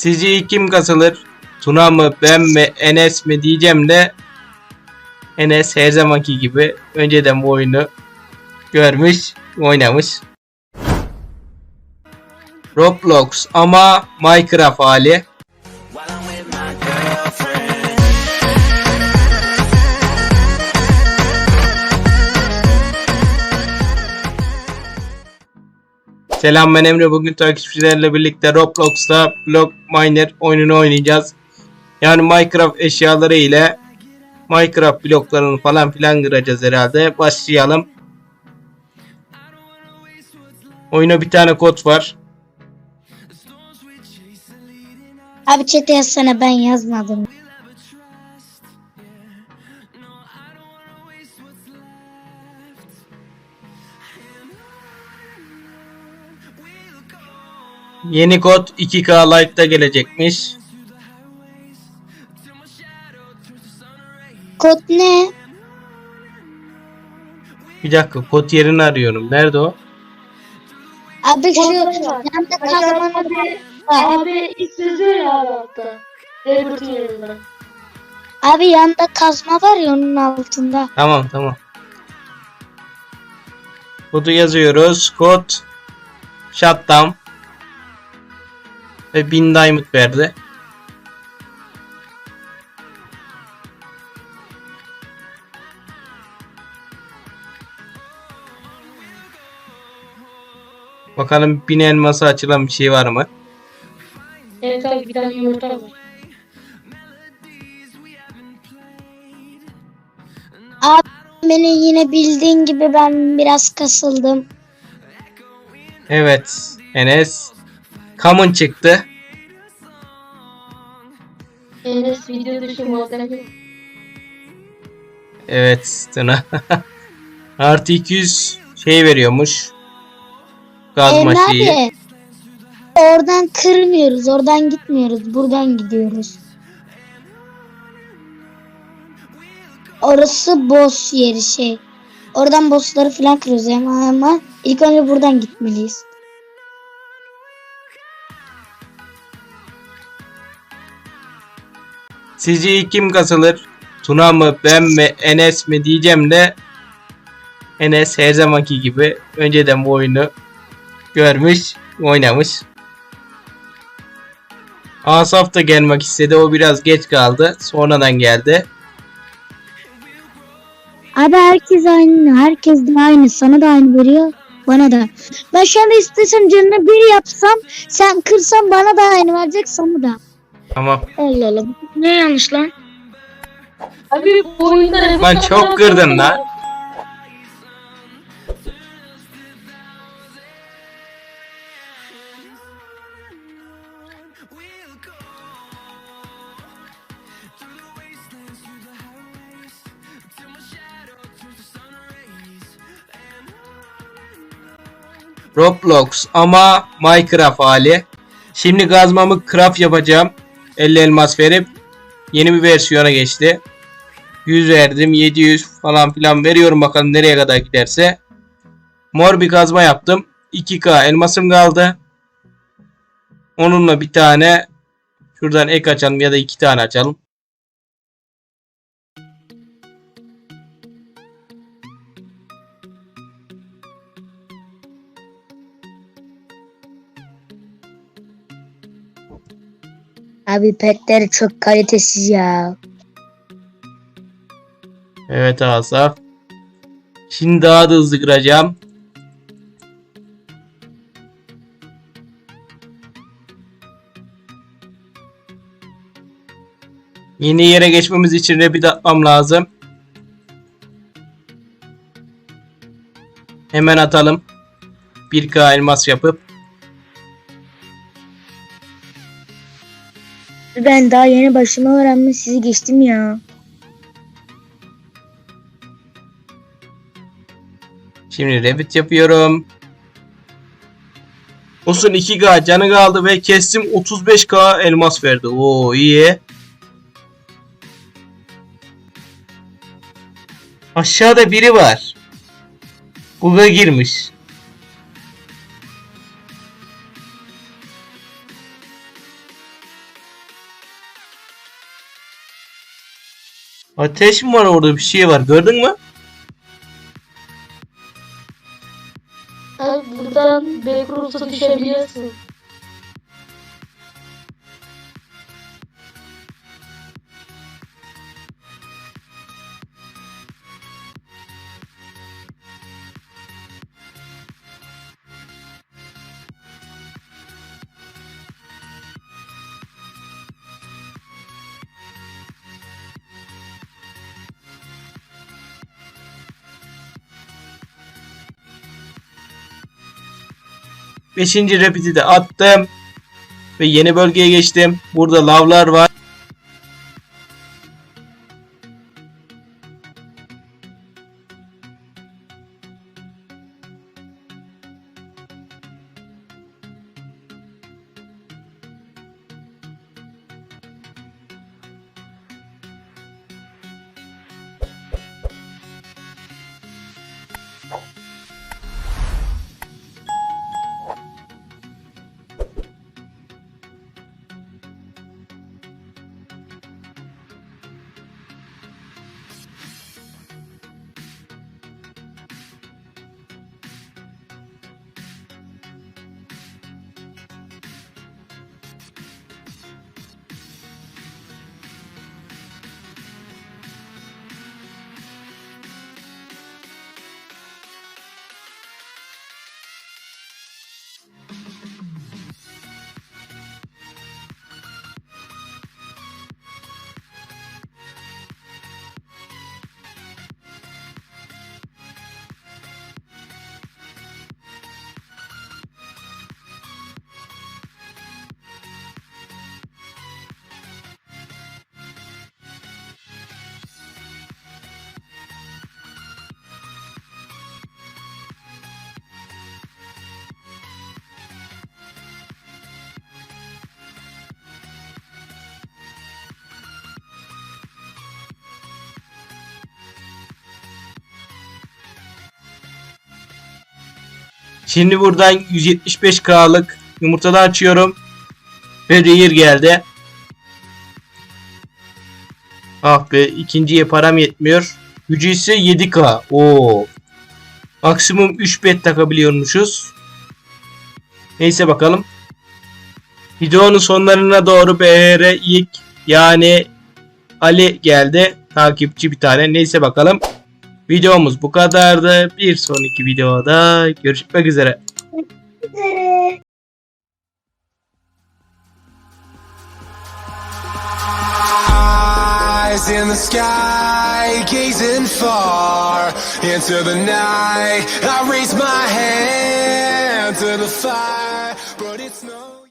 Sizce kim kasılır? Tuna mı, ben mi, Enes mi diyeceğim de Enes her zamanki gibi önceden bu oyunu görmüş, oynamış. Roblox ama Minecraft hali. Selam ben Emre. Bugün takipçilerle birlikte Roblox'ta Block Miner oyununu oynayacağız. Yani Minecraft eşyaları ile Minecraft bloklarını falan filan kıracağız herhalde. Başlayalım. Oyuna bir tane kod var. Abi chat'e yazsana ben yazmadım. Yeni kod 2K Lite'da gelecekmiş. Kod ne? Bir dakika kod yerini arıyorum. Nerede o? Abi şu yanda kazmanın abi, yazıyor ya altta. Edward'ın yanında. Abi yanda kazma var ya onun altında. Tamam tamam. Kodu yazıyoruz. Kod shutdown ve 1000 diamond verdi. Bakalım 1000 elması açılan bir şey var mı? Evet abi bir tane yumurta var. Abi beni yine bildiğin gibi ben biraz kasıldım. Evet. Enes. Common çıktı. Enes video dışı muhabbeti. Evet Tuna. Artı 200 şey veriyormuş. Gazma Emre abi. Oradan kırmıyoruz, oradan gitmiyoruz, buradan gidiyoruz. Orası boss yeri şey. Oradan bossları falan kırıyoruz ama, ama ilk önce buradan gitmeliyiz. Sizce kim kasılır? Tuna mı, ben mi, Enes mi diyeceğim de Enes her zamanki gibi önceden bu oyunu görmüş, oynamış. Asaf da gelmek istedi. O biraz geç kaldı. Sonradan geldi. Abi herkes aynı. Herkes de aynı. Sana da aynı veriyor. Bana da. Ben şu anda istesem canına bir yapsam sen kırsan bana da aynı verecek sana da. Tamam. Allah Allah. Ne yanlış lan? Abi bu oyunda Lan çok kırdın lan. Roblox ama Minecraft hali. Şimdi gazmamı craft yapacağım. 50 elmas verip yeni bir versiyona geçti. 100 verdim 700 falan filan veriyorum bakalım nereye kadar giderse. Mor bir kazma yaptım. 2K elmasım kaldı. Onunla bir tane şuradan ek açalım ya da iki tane açalım. Abi petleri çok kalitesiz ya. Evet Asaf. Şimdi daha da hızlı kıracağım. Yeni yere geçmemiz için rapid atmam lazım. Hemen atalım. 1K elmas yapıp. Ben daha yeni başıma öğrenmiş sizi geçtim ya. Şimdi rapid yapıyorum. Olsun 2K canı kaldı ve kestim 35K elmas verdi. Oo iyi. Aşağıda biri var. Bug'a girmiş. Ateş mi var orada bir şey var gördün mü? Ee, buradan Backroots'a düşebilirsin. 5. repiti de attım. Ve yeni bölgeye geçtim. Burada lavlar var. Oh. Şimdi buradan 175k'lık yumurtadan açıyorum. Ve rehir geldi. Ah be ikinciye param yetmiyor. Gücü ise 7k. Oo. Maksimum 3 bet takabiliyormuşuz. Neyse bakalım. Videonun sonlarına doğru BR ilk yani Ali geldi. Takipçi bir tane. Neyse bakalım. Videomuz bu kadardı. Bir sonraki videoda görüşmek üzere. Eyes in the sky, gazing far into the night. I raise my hand to the fire.